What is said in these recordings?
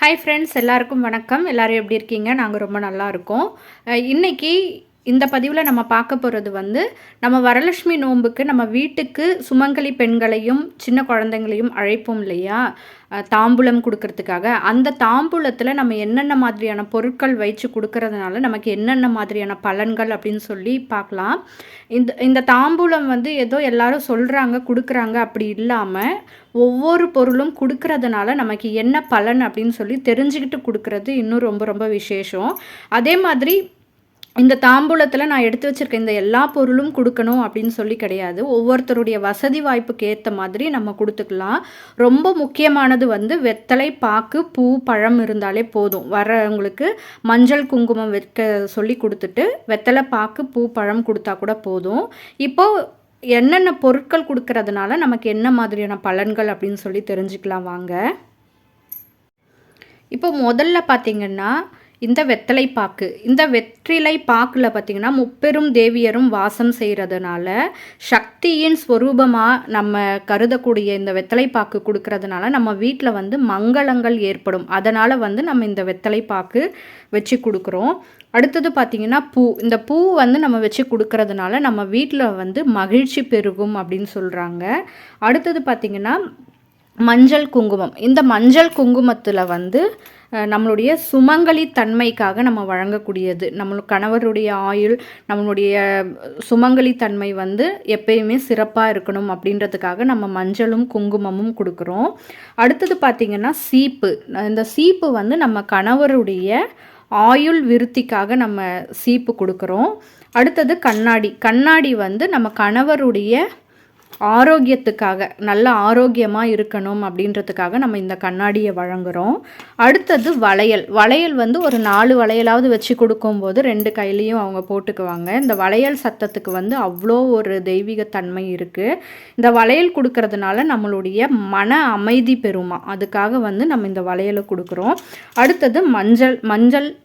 Hi friends எல்லாருக்கும் வணக்கம். எல்லாரும் எப்படி இருக்கீங்க? நாங்கள் ரொம்ப நல்லா இருக்கோம். இன்றைக்கி இன்னைக்கு இந்த பதிவில் நம்ம பார்க்க போகிறது வந்து நம்ம வரலட்சுமி நோன்புக்கு நம்ம வீட்டுக்கு சுமங்கலி பெண்களையும் சின்ன குழந்தைங்களையும் அழைப்போம் இல்லையா? தாம்பூலம் கொடுக்கறதுக்காக. அந்த தாம்பூலத்தில் நம்ம என்னென்ன மாதிரியான பொருட்கள் வச்சு கொடுக்கறதுனால நமக்கு என்னென்ன மாதிரியான பலன்கள் அப்படின்னு சொல்லி பார்க்கலாம். இந்த இந்த தாம்பூலம் வந்து ஏதோ எல்லாரும் சொல்கிறாங்க கொடுக்குறாங்க அப்படி இல்லாமல் ஒவ்வொரு பொருளும் கொடுக்கறதுனால நமக்கு என்ன பலன் அப்படின்னு சொல்லி தெரிஞ்சுக்கிட்டு கொடுக்கறது இன்னும் ரொம்ப ரொம்ப விசேஷம். அதே மாதிரி இந்த தாம்பூலத்தில் நான் எடுத்து வச்சுருக்க இந்த எல்லா பொருளும் கொடுக்கணும் அப்படின்னு சொல்லி கிடையாது. ஒவ்வொருத்தருடைய வசதி வாய்ப்புக்கு ஏற்ற மாதிரி நம்ம கொடுத்துக்கலாம். ரொம்ப முக்கியமானது வந்து வெத்தலை பாக்கு பூ பழம் இருந்தாலே போதும். வரவங்களுக்கு மஞ்சள் குங்குமம் வைக்க சொல்லி கொடுத்துட்டு வெத்தலை பாக்கு பூ பழம் கொடுத்தா கூட போதும். இப்போது என்னென்ன பொருட்கள் கொடுக்கறதுனால நமக்கு என்ன மாதிரியான பலன்கள் அப்படின்னு சொல்லி தெரிஞ்சுக்கலாம் வாங்க. இப்போ முதல்ல பார்த்தீங்கன்னா இந்த வெத்தலை பாக்கு. இந்த வெற்றிலை பாக்கில் பார்த்தீங்கன்னா முப்பெரும் தேவியரும் வாசம் செய்கிறதுனால சக்தியின் ஸ்வரூபமாக நம்ம கருதக்கூடிய இந்த வெத்தலை பாக்கு கொடுக்கறதுனால நம்ம வீட்டில் வந்து மங்களங்கள் ஏற்படும். அதனால் வந்து நம்ம இந்த வெத்தலை பாக்கு வச்சு கொடுக்குறோம். அடுத்தது பார்த்திங்கன்னா பூ. இந்த பூ வந்து நம்ம வச்சு கொடுக்கறதுனால நம்ம வீட்டில் வந்து மகிழ்ச்சி பெருகும் அப்படின்னு சொல்கிறாங்க அடுத்தது பார்த்திங்கன்னா மஞ்சள் குங்குமம். இந்த மஞ்சள் குங்குமத்தில் வந்து நம்மளுடைய சுமங்கலி தன்மைக்காக நம்ம வழங்கக்கூடியது. நம்ம கணவருடைய ஆயுள் நம்மளுடைய சுமங்கலி தன்மை வந்து எப்பயுமே சிறப்பாக இருக்கணும் அப்படின்றதுக்காக நம்ம மஞ்சளும் குங்குமமும் கொடுக்குறோம். அடுத்தது பார்த்திங்கன்னா சீப்பு. இந்த சீப்பு வந்து நம்ம கணவருடைய ஆயுள் விருத்திக்காக நம்ம சீப்பு கொடுக்குறோம். அடுத்தது கண்ணாடி. கண்ணாடி வந்து நம்ம கணவருடைய ஆரோக்கியத்துக்காக நல்ல ஆரோக்கியமாக இருக்கணும் அப்படின்றதுக்காக நம்ம இந்த கண்ணாடியை வழங்குகிறோம் அடுத்தது வளையல். வளையல் வந்து ஒரு நாலு வளையலாவது வச்சு கொடுக்கும்போது ரெண்டு கையிலையும் அவங்க போட்டுக்குவாங்க. இந்த வளையல் சத்தத்துக்கு வந்து அவ்வளோ ஒரு தெய்வீகத்தன்மை இருக்குது இந்த வளையல் கொடுக்கறதுனால நம்மளுடைய மன அமைதி பெறுமா? அதுக்காக வந்து நம்ம இந்த வளையலை கொடுக்குறோம். அடுத்தது மஞ்சள். மஞ்சள்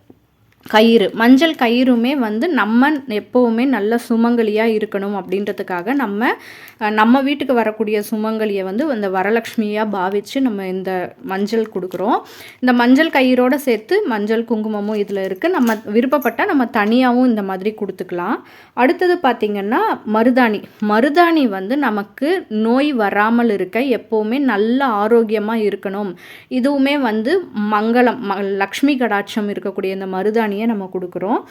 கயிறு. மஞ்சள் கயிறுமே வந்து நம்ம எப்போவுமே நல்ல சுமங்கலியாக இருக்கணும் அப்படின்றதுக்காக நம்ம நம்ம வீட்டுக்கு வரக்கூடிய சுமங்கலியை வந்து அந்த வரலக்ஷ்மியாக பாவித்து நம்ம இந்த மஞ்சள் கொடுக்குறோம். இந்த மஞ்சள் கயிறோடு சேர்த்து மஞ்சள் குங்குமமும் இதில் இருக்குது நம்ம விருப்பப்பட்டால் நம்ம தனியாகவும் இந்த மாதிரி கொடுத்துக்கலாம். அடுத்தது பார்த்திங்கன்னா மருதாணி. மருதாணி வந்து நமக்கு நோய் வராமல் இருக்க எப்போவுமே நல்ல ஆரோக்கியமாக இருக்கணும். இதுவுமே வந்து மங்களம் ம லக்ஷ்மி கடாட்சம் இருக்கக்கூடிய இந்த மருதாணி மருதாணியை நம்ம கொடுக்குறோம்.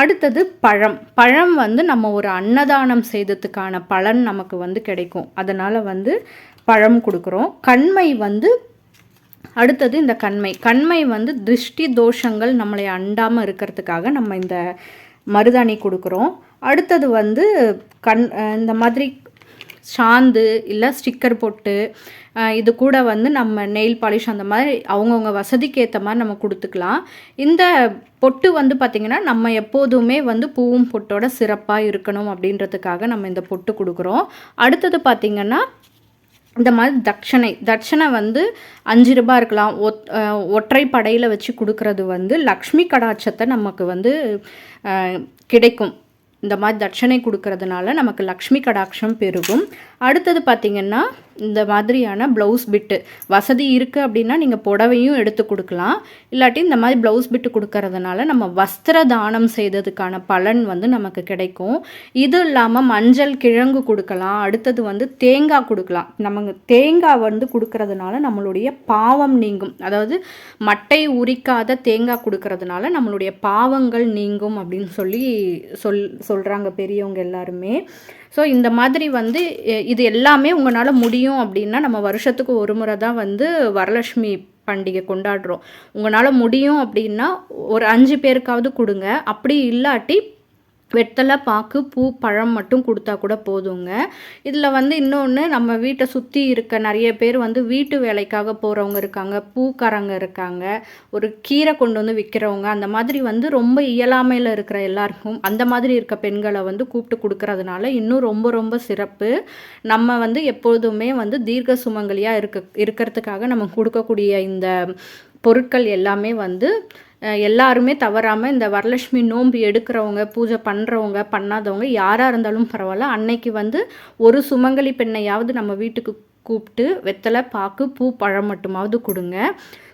அடுத்தது பழம். பழம் வந்து நம்ம ஒரு அன்னதானம் செய்ததுக்கான பலன் நமக்கு வந்து கிடைக்கும். அதனால் வந்து பழம் கொடுக்குறோம். கண்மை வந்து அடுத்தது இந்த கண்மை. கண்மை வந்து திருஷ்டி தோஷங்கள் நம்மளை அண்டாமல் இருக்கிறதுக்காக நம்ம இந்த மருதாணி கொடுக்குறோம். அடுத்தது வந்து கண் இந்த மாதிரி சாந்து இல்லை ஸ்டிக்கர் போட்டு இது கூட வந்து நம்ம நெயில் பாலிஷ் அந்த மாதிரி அவங்கவுங்க வசதிக்கு ஏற்ற மாதிரி நம்ம கொடுத்துக்கலாம். இந்த பொட்டு வந்து பார்த்திங்கன்னா நம்ம எப்போதுமே வந்து பூவும் பொட்டோட சிறப்பாக இருக்கணும் அப்படின்றதுக்காக நம்ம இந்த பொட்டு கொடுக்குறோம். அடுத்தது பார்த்திங்கன்னா இந்த மாதிரி தட்சணை. தட்சணை வந்து அஞ்சு ரூபாய் இருக்கலாம். ஒத் ஒற்றை படையில் வச்சு கொடுக்கறது வந்து லக்ஷ்மி கடாட்சத்தை நமக்கு வந்து கிடைக்கும். இந்த மாதிரி தட்சணை கொடுக்கறதுனால நமக்கு லக்ஷ்மி கடாட்சம் பெருகும். அடுத்தது பார்த்திங்கன்னா இந்த மாதிரியான ப்ளவுஸ் பிட்டு வசதி இருக்குது அப்படின்னா நீங்கள் புடவையும் எடுத்து கொடுக்கலாம். இல்லாட்டி இந்த மாதிரி ப்ளவுஸ் பிட்டு கொடுக்கறதுனால நம்ம வஸ்திர தானம் செய்ததுக்கான பலன் வந்து நமக்கு கிடைக்கும். இது இல்லாமல் மஞ்சள் கிழங்கு கொடுக்கலாம். அடுத்தது வந்து தேங்காய் கொடுக்கலாம். நம்ம தேங்காய் வந்து கொடுக்கறதுனால நம்மளுடைய பாவம் நீங்கும். அதாவது மட்டை உரிக்காத தேங்காய் கொடுக்கறதுனால நம்மளுடைய பாவங்கள் நீங்கும் அப்படின்னு சொல்லி சொல் சொல்கிறாங்க பெரியவங்க எல்லாருமே. ஸோ இந்த மாதிரி வந்து இது எல்லாமே உங்களால் முடியும் அப்படின்னா நம்ம வருஷத்துக்கு ஒரு முறை தான் வந்து வரலட்சுமி பண்டிகை கொண்டாடுறோம். உங்களால் முடியும் அப்படின்னா ஒரு அஞ்சு பேருக்காவது கொடுங்க. அப்படி இல்லாட்டி வெத்தலை பாக்கு பூ பழம் மட்டும் கொடுத்தா கூட போதுங்க. இதில் வந்து இன்னொன்று நம்ம வீட்டை சுற்றி இருக்க நிறைய பேர் வந்து வீட்டு வேலைக்காக போகிறவங்க இருக்காங்க பூக்காரங்க இருக்காங்க ஒரு கீரை கொண்டு வந்து விற்கிறவங்க அந்த மாதிரி வந்து ரொம்ப இயலாமையில் இருக்கிற எல்லாருக்கும் அந்த மாதிரி இருக்க பெண்களை வந்து கூப்பிட்டு கொடுக்கறதுனால இன்னும் ரொம்ப ரொம்ப சிறப்பு. நம்ம வந்து எப்பொழுதுமே வந்து தீர்க்க சுமங்கலியாக இருக்க இருக்கிறதுக்காக நம்ம கொடுக்கக்கூடிய இந்த பொருட்கள் எல்லாமே வந்து எல்லாருமே தவறாமல் இந்த வரலட்சுமி நோன்பு எடுக்கிறவங்க பூஜை பண்ணுறவங்க பண்ணாதவங்க யாராக இருந்தாலும் பரவாயில்ல. அன்னைக்கு வந்து ஒரு சுமங்கலி பெண்ணையாவது நம்ம வீட்டுக்கு கூப்பிட்டு வெத்தலை பாக்கு பூ பழம் மட்டுமாவது கொடுங்க.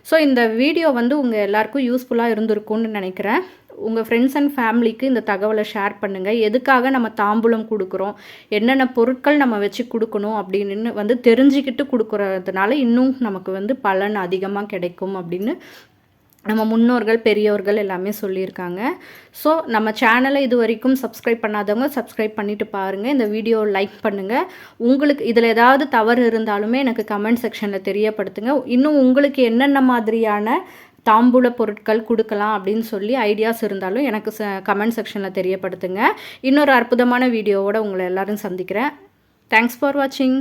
ஸோ இந்த வீடியோ வந்து உங்கள் எல்லாருக்கும் யூஸ்ஃபுல்லாக இருந்திருக்கும்னு நினைக்கிறேன். உங்கள் ஃப்ரெண்ட்ஸ் அண்ட் ஃபேமிலிக்கு இந்த தகவலை ஷேர் பண்ணுங்கள் எதுக்காக நம்ம தாம்பூலம் கொடுக்குறோம்? என்னென்ன பொருட்கள் நம்ம வச்சு கொடுக்கணும் அப்படின்னு வந்து தெரிஞ்சுக்கிட்டு கொடுக்குறதுனால இன்னும் நமக்கு வந்து பலன் அதிகமாக கிடைக்கும் அப்படின்னு நம்ம முன்னோர்கள் பெரியோர்கள் எல்லாமே சொல்லியிருக்காங்க. ஸோ நம்ம சேனலை இது வரைக்கும் சப்ஸ்கிரைப் பண்ணாதவங்க சப்ஸ்கிரைப் பண்ணிட்டு பாருங்கள் இந்த வீடியோ லைக் பண்ணுங்கள் உங்களுக்கு இதில் ஏதாவது தவறு இருந்தாலுமே எனக்கு கமெண்ட் செக்ஷனில் தெரியப்படுத்துங்க. இன்னும் உங்களுக்கு என்னென்ன மாதிரியான தாம்பூல பொருட்கள் கொடுக்கலாம் அப்படின்னு சொல்லி ஐடியாஸ் இருந்தாலும் எனக்கு கமெண்ட் செக்ஷனில் தெரியப்படுத்துங்க. இன்னொரு அற்புதமான வீடியோவோட உங்களை எல்லோரும் சந்திக்கிறேன். தேங்க்ஸ் ஃபார் வாட்சிங்